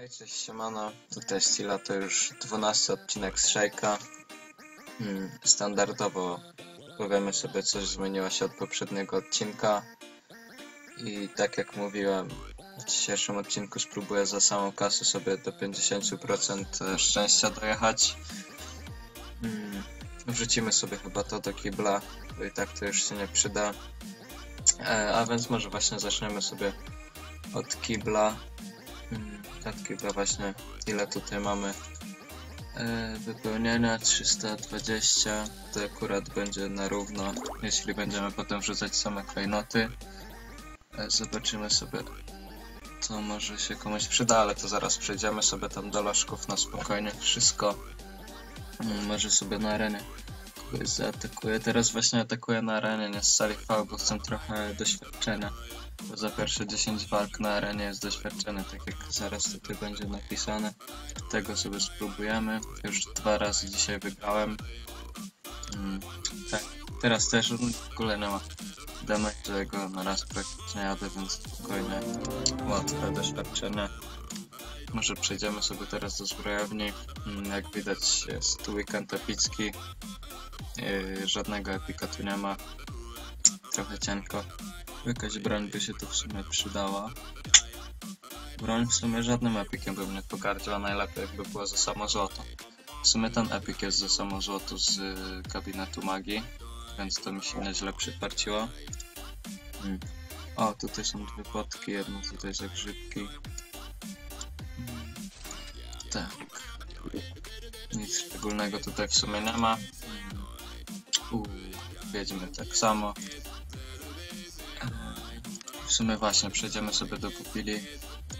Hej, cześć, siemano. Tutaj Stila, to już 12 odcinek z Szejka. Hmm, standardowo powiemy sobie, coś zmieniło się od poprzedniego odcinka. I tak jak mówiłem, w dzisiejszym odcinku spróbuję za samą kasę sobie do 50% szczęścia dojechać. Hmm, wrzucimy sobie chyba to do kibla, bo i tak to już się nie przyda. E, a więc może właśnie zaczniemy sobie od kibla. Od kibla właśnie ile tutaj mamy e, wypełnienia? 320 to akurat będzie na równo jeśli będziemy potem wrzucać same klejnoty. E, zobaczymy sobie co może się komuś przyda ale to zaraz przejdziemy sobie tam do lożków na spokojnie wszystko. Mm, może sobie na arenie kogoś zaatakuję teraz właśnie atakuję na arenie nie z sali V bo chcę trochę doświadczenia bo za pierwsze 10 walk na arenie jest doświadczenie, tak jak zaraz tutaj będzie napisane. Tego sobie spróbujemy. Już dwa razy dzisiaj wygrałem. Mm, tak, teraz też w ogóle nie ma damage'ego, na raz praktycznie jadę, więc spokojnie, łatwe doświadczenie. Może przejdziemy sobie teraz do zbrojowni. Mm, Jak widać jest tu weekend epicki. Yy, żadnego epika tu nie ma. Trochę cienko. Jakaś broń by się tu w sumie przydała. Broń w sumie żadnym epikiem bym nie pogardził, a najlepiej jakby było za samo złoto. W sumie ten epik jest za samo złoto z y, gabinetu magii, więc to mi się nieźle przyparciło. Hmm. O, tutaj są dwie potki, jedno tutaj za grzybki. Tak. Nic szczególnego tutaj w sumie nie ma. Uuu, wiedźmy tak samo. W sumie właśnie przejdziemy sobie do pupili.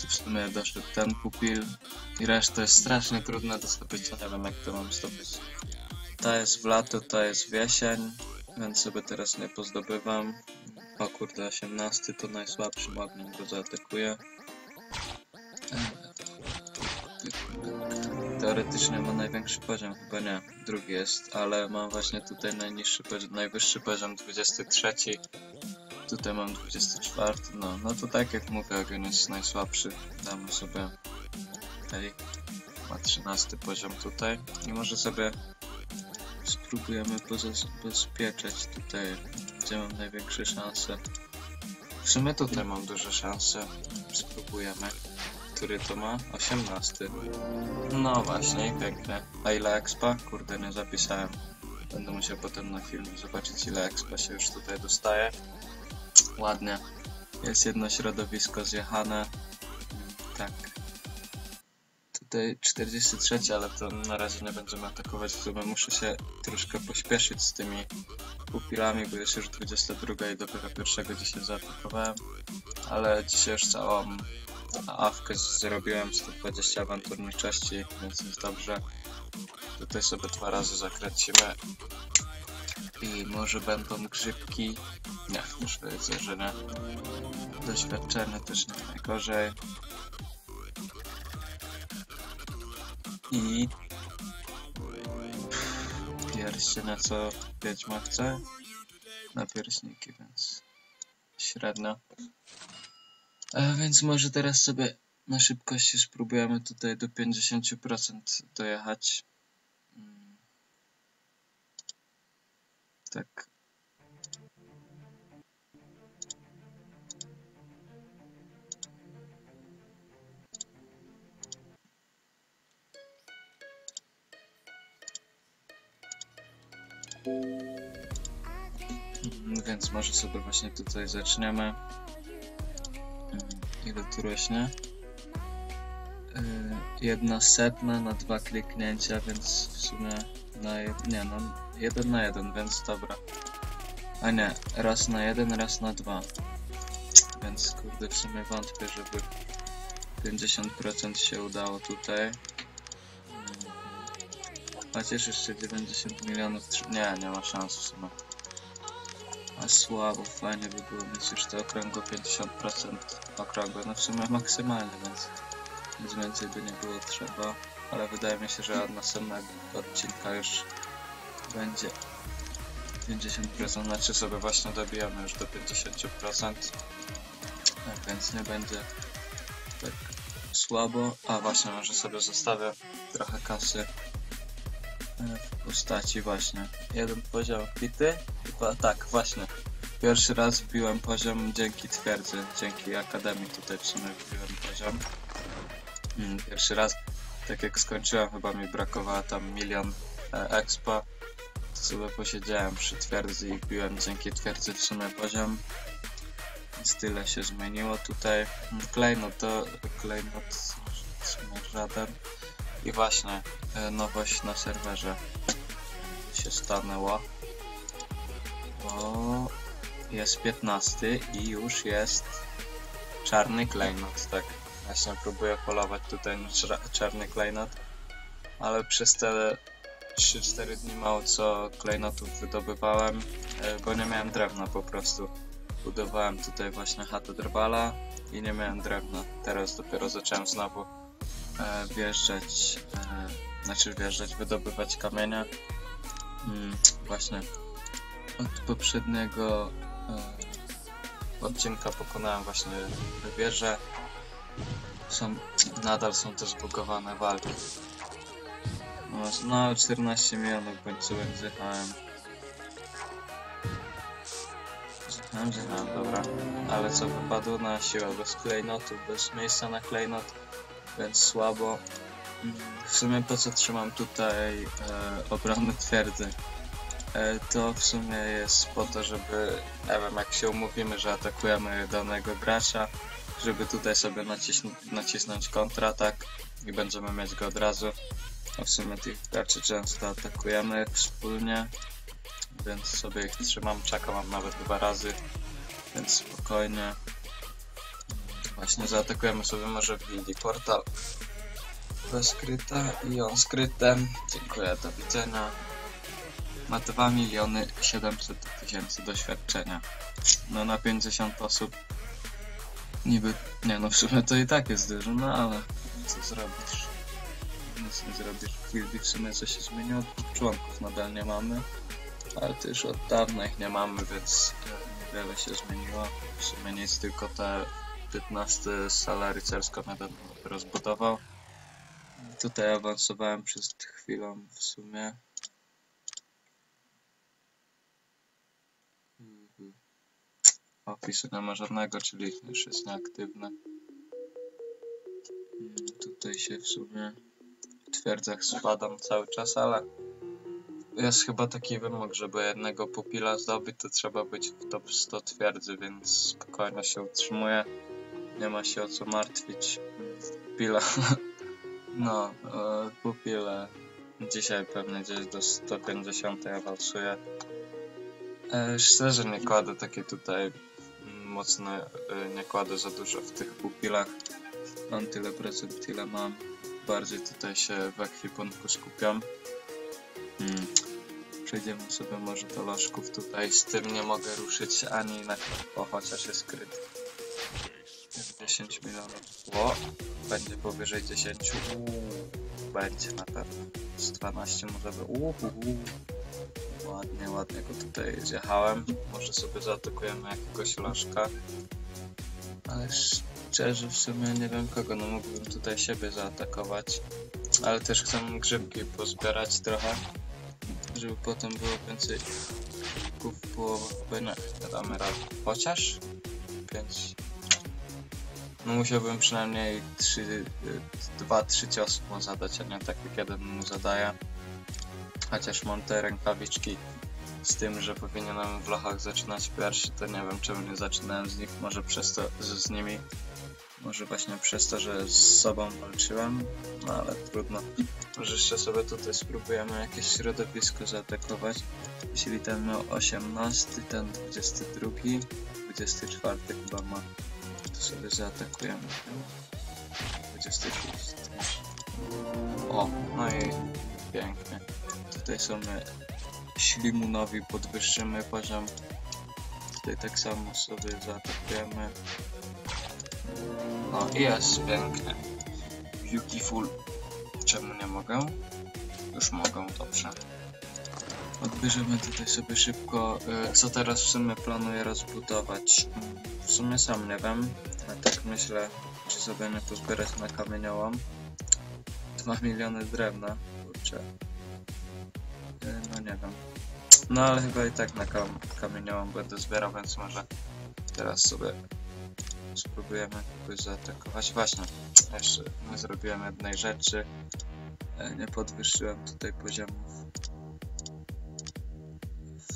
Tu w sumie doszedł ten pupil i reszta jest strasznie trudna do zdobycia. Nie wiem jak to mam zdobyć. Ta jest w lato, ta jest w jesień, więc sobie teraz nie pozdobywam. O kurde, 18 to najsłabszy magnet go zaatakuje. Teoretycznie ma największy poziom, chyba nie, drugi jest, ale mam właśnie tutaj najniższy poziom, najwyższy poziom 23 Tutaj mam 24, no, no to tak jak mówię, ogień jest najsłabszy. Damy sobie tutaj, ma 13 poziom tutaj i może sobie spróbujemy pozabezpieczać tutaj, gdzie mam największe szanse. W sumie tutaj mam duże szanse, spróbujemy. Który to ma? 18. No właśnie, i pięknie. A ile expa? Kurde, nie zapisałem. Będę musiał potem na filmie zobaczyć ile expa się już tutaj dostaje. Ładnie. Jest jedno środowisko zjechane. Tak. Tutaj 43, ale to na razie nie będziemy atakować. W sumie muszę się troszkę pośpieszyć z tymi pupilami, bo jest już 22 i dopiero pierwszego dzisiaj zaatakowałem. Ale dzisiaj już całą awkę zrobiłem 120 awanturniczości, więc jest dobrze. Tutaj sobie dwa razy zakręcimy. I może będą grzybki. Nie, już wiedzę, że nie. Doświadczenie też nie najgorzej. I pierścień, na co wiedźma chce? Na pierśniki, więc średnio. A więc może teraz sobie na szybkości spróbujemy tutaj do 50% dojechać. Mm. Tak. Mm, Więc może sobie właśnie tutaj zaczniemy. Ile tu rośnie? Yy, Jedna setna na dwa kliknięcia, więc w sumie na jed... nie no, jeden na jeden, więc dobra. A nie, raz na jeden, raz na dwa. Więc kurde, w sumie wątpię, żeby 50% się udało tutaj. Mm. Chociaż jeszcze 90 milionów, nie, nie ma szans w sumie. A słabo, fajnie by było mieć już te okrągłe 50% okrągłe, no w sumie maksymalnie, więc nic więcej by nie było trzeba. Ale wydaje mi się, że od następnego odcinka już będzie 50%, znaczy sobie właśnie dobijamy już do 50%. Tak więc nie będzie tak słabo. A właśnie, może sobie zostawię trochę kasy e, w postaci właśnie. Jeden poziom bity. Chyba tak, właśnie. Pierwszy raz wbiłem poziom dzięki twierdzy, dzięki akademii tutaj sumie wbiłem poziom. Mm, Pierwszy raz, tak jak skończyłem, chyba mi brakowało tam milion e, expa. To sobie posiedziałem przy twierdzy i wbiłem dzięki twierdzy w sumie poziom. Więc tyle się zmieniło tutaj. Mm, Klejnot to klejnot w sumie żaden. I właśnie e, nowość na serwerze się stanęła. O, jest 15 i już jest czarny klejnot, tak. Właśnie próbuję polować tutaj na cza- czarny klejnot, ale przez te 3-4 dni mało co klejnotów wydobywałem, e, bo nie miałem drewna po prostu. Budowałem tutaj właśnie chatę drwala i nie miałem drewna. Teraz dopiero zacząłem znowu e, wjeżdżać, e, znaczy wjeżdżać, wydobywać kamienia. Mm, właśnie od poprzedniego odcinka pokonałem właśnie wieżę. Są, nadal są te zbugowane walki. No, no 14 milionów końcówek zjechałem. Zjechałem, zjechałem, dobra. Ale co wypadło na siłę, bez klejnotu, bez miejsca na klejnot, więc słabo. Mm, W sumie po co trzymam tutaj e, obronę twierdzy? E, to w sumie jest po to, żeby, nie wiem, jak się umówimy, że atakujemy danego gracza, żeby tutaj sobie naciśn- nacisnąć kontratak i będziemy mieć go od razu. A w sumie tych graczy często atakujemy wspólnie, więc sobie ich trzymam, czekam mam nawet dwa razy, więc spokojnie. Właśnie zaatakujemy sobie może w gildii portal. Bez skryta i on skrytem. Dziękuję, do widzenia ma 2 miliony 700 tysięcy doświadczenia. No na 50 osób niby, nie no w sumie to i tak jest dużo, no ale co zrobisz? Nic nie zrobisz. Gildii w sumie co się zmieniło, członków nadal nie mamy, ale już od dawna ich nie mamy, więc niewiele się zmieniło. W sumie nic, tylko te 15 sala rycerska będę rozbudował. Tutaj awansowałem przez chwilę w sumie. Opisu nie ma żadnego, czyli już jest nieaktywny. Mm, Tutaj się w sumie w twierdzach spadam cały czas, ale jest chyba taki wymóg, żeby jednego pupila zdobyć, to trzeba być w top 100 twierdzy, więc spokojnie się utrzymuje. Nie ma się o co martwić. Pupila. No, e, pupile. Dzisiaj pewnie gdzieś do 150 awansuję. E, szczerze nie kładę takie tutaj mocne, e, nie kładę za dużo w tych pupilach. Mam tyle procent, ile mam. Bardziej tutaj się w ekwipunku skupiam. Hmm. Przejdziemy sobie może do lożków tutaj. Z tym nie mogę ruszyć ani na o, chociaż jest skryty. Jest 10 milionów. Ło, będzie powyżej 10. Uuu, będzie na pewno. Z 12 może by. Uuu. Ładnie, ładnie go tutaj zjechałem. Może sobie zaatakujemy jakiegoś lożka. Ale szczerze w sumie nie wiem kogo, no mógłbym tutaj siebie zaatakować. Ale też chcę grzybki pozbierać trochę, żeby potem było więcej grzybków w nie, nie damy rady. Chociaż 5. No musiałbym przynajmniej 3, 2-3 ciosy mu zadać, a nie tak jak jeden mu zadaje. Chociaż mam te rękawiczki z tym, że powinienem w lochach zaczynać pierwszy, to nie wiem czemu nie zaczynałem z nich. Może przez to, że z nimi, może właśnie przez to, że z sobą walczyłem, no ale trudno. Może jeszcze sobie tutaj spróbujemy jakieś środowisko zaatakować. Jeśli ten miał 18, ten 22, 24 chyba ma, to sobie zaatakujemy. 26. O, no i pięknie. Tutaj są ślimunowi, podwyższymy poziom. Tutaj tak samo sobie zaatakujemy. No i jest pięknie. Beautiful. Czemu nie mogę? Już mogę, dobrze. Odbierzemy tutaj sobie szybko, y, co teraz w sumie planuję rozbudować. Mm, W sumie sam nie wiem, ale tak myślę, czy sobie nie pozbierać na kamieniołom. 2 miliony drewna, kurczę. No ale chyba i tak na kam kamieniołom będę zbierał, więc może teraz sobie spróbujemy kogoś zaatakować. Właśnie, jeszcze nie zrobiłem jednej rzeczy. E, Nie podwyższyłem tutaj poziomów.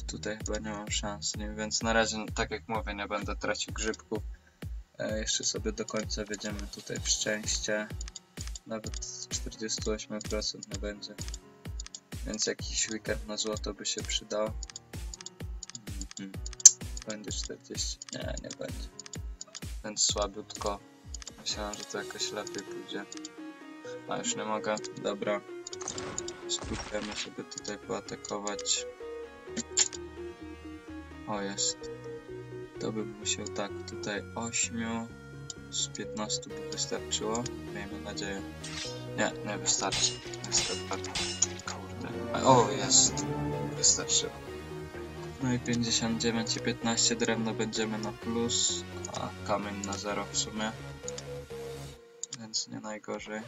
Tutaj chyba nie mam szans, nie? więc na razie, tak jak mówię, nie będę tracił grzybków. E, jeszcze sobie do końca wjedziemy tutaj w szczęście. Nawet 48% nie będzie. Więc jakiś weekend na złoto by się przydał. Mhm. Będzie 40. Nie, nie będzie. Więc słabiutko. Myślałem, że to jakoś lepiej pójdzie. A już nie mogę. Dobra. Spróbujemy sobie tutaj poatakować. O, jest. To bym musiał tak, tutaj 8 z 15 by wystarczyło. Miejmy nadzieję. Nie, nie wystarczy. Niestety. O, jest. Wystarczy. No i 59 i 15 drewno będziemy na plus, a kamień na 0 w sumie. Więc nie najgorzej.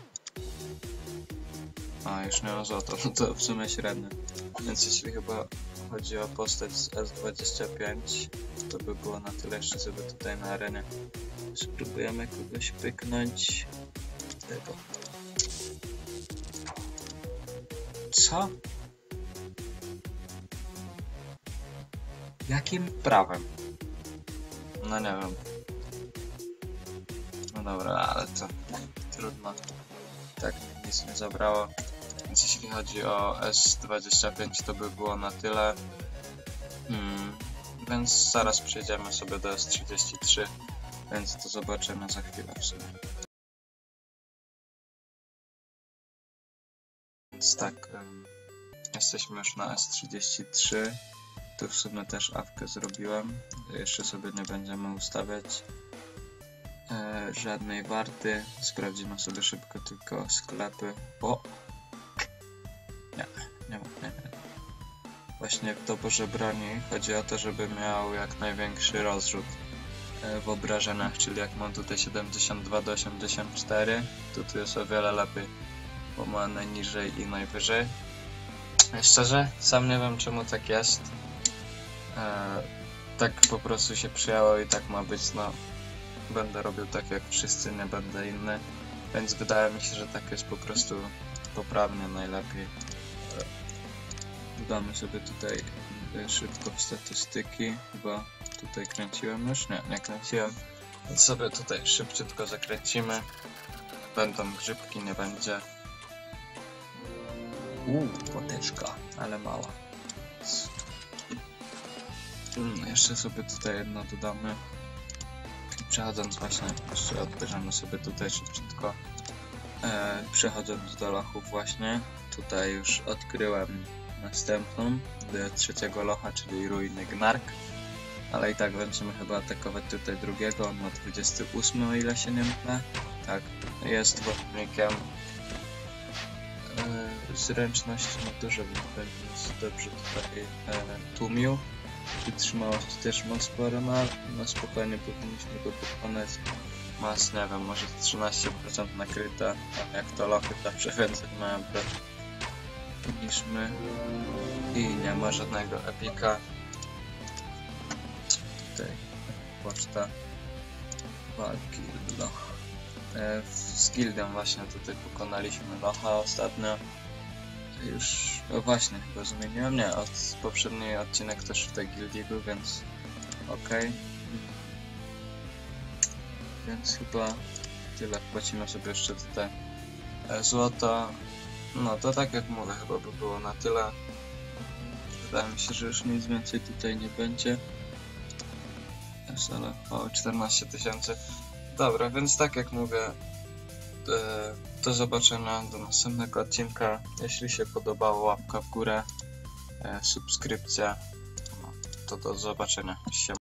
A, już nie ma złota, no to w sumie średnio. Więc jeśli chyba chodzi o postać z S25, to by było na tyle jeszcze sobie tutaj na arenie. Spróbujemy kogoś pyknąć. Tego. Co? Jakim prawem? No nie wiem. No dobra, ale to trudno. Tak, nic nie zabrało. Więc jeśli chodzi o S25 to by było na tyle. Hmm. Więc zaraz przejdziemy sobie do S33, więc to zobaczymy za chwilę w sumie. Więc tak, jesteśmy już na S33. Tu w sumie też awkę zrobiłem. Jeszcze sobie nie będziemy ustawiać e, żadnej warty. Sprawdzimy sobie szybko tylko sklepy. O! Nie, nie nie, nie. Właśnie w doborze broni chodzi o to, żeby miał jak największy rozrzut e, w obrażeniach, czyli jak mam tutaj 72 do 84, to tu jest o wiele lepiej, bo ma najniżej i najwyżej. Szczerze, sam nie wiem czemu tak jest. E, tak po prostu się przyjęło i tak ma być, no. Będę robił tak jak wszyscy, nie będę inny. Więc wydaje mi się, że tak jest po prostu poprawnie najlepiej. E, Dodamy sobie tutaj e, szybko w statystyki. Chyba tutaj kręciłem już? Nie, nie kręciłem. Więc sobie tutaj szybciutko zakręcimy. Będą grzybki, nie będzie. Uuu, poteczka, ale mała. Mm, jeszcze sobie tutaj jedno dodamy. Przechodząc właśnie, jeszcze odbierzemy sobie tutaj szybciutko. E, przechodząc do lochów właśnie, tutaj już odkryłem następną, do trzeciego locha, czyli ruiny Gnark. Ale i tak będziemy chyba atakować tutaj drugiego, on ma 28 o ile się nie mylę. Tak, jest wojownikiem e, zręczności ma dużo, więc dobrze tutaj e, tłumił. Wytrzymałość też ma sporo, no, no spokojnie powinniśmy go pokonać. Mas, nie wiem, może 13% nakryta, jak to lochy zawsze więcej mają to niż my. I nie ma żadnego epika. Tutaj poczta walki loch. E, z gildią właśnie tutaj pokonaliśmy locha ostatnio. Już, o właśnie, chyba zmieniłem, nie, od poprzedni odcinek też w tej gildii był, więc okej. Więc chyba tyle, płacimy sobie jeszcze tutaj e, złoto. No to tak jak mówię, chyba by było na tyle. Wydaje mi się, że już nic więcej tutaj nie będzie. Jest, ale o 14 tysięcy. Dobra, więc tak jak mówię, do zobaczenia do następnego odcinka. Jeśli się podobało, łapka w górę, e, subskrypcja. No, to do zobaczenia. Siema.